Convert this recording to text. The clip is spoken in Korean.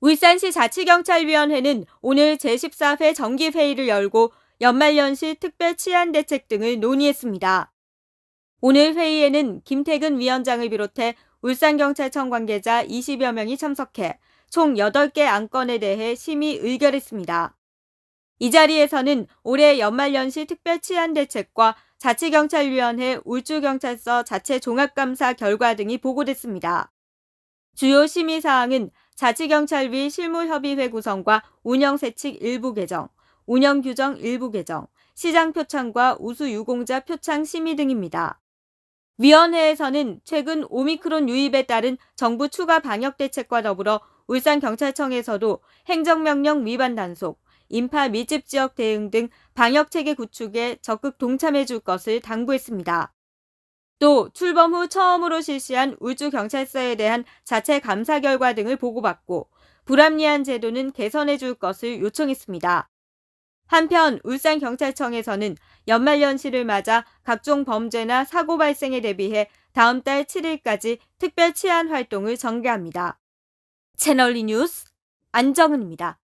울산시 자치경찰위원회는 오늘 제14회 정기회의를 열고 연말연시 특별 치안대책 등을 논의했습니다. 오늘 회의에는 김태근 위원장을 비롯해 울산경찰청 관계자 20여 명이 참석해 총 8개 안건에 대해 심의 의결했습니다. 이 자리에서는 올해 연말연시 특별 치안대책과 자치경찰위원회 울주경찰서 자체 종합감사 결과 등이 보고됐습니다. 주요 심의사항은 자치경찰위 실무협의회 구성과 운영세칙 일부 개정, 운영규정 일부 개정, 시장 표창과 우수 유공자 표창 심의 등입니다. 위원회에서는 최근 오미크론 유입에 따른 정부 추가 방역 대책과 더불어 울산경찰청에서도 행정명령 위반 단속, 인파 밀집 지역 대응 등 방역 체계 구축에 적극 동참해 줄 것을 당부했습니다. 또 출범 후 처음으로 실시한 울주 경찰서에 대한 자체 감사 결과 등을 보고받고 불합리한 제도는 개선해 줄 것을 요청했습니다. 한편 울산경찰청에서는 연말연시를 맞아 각종 범죄나 사고 발생에 대비해 다음 달 7일까지 특별 치안 활동을 전개합니다. 채널리 뉴스 안정은입니다.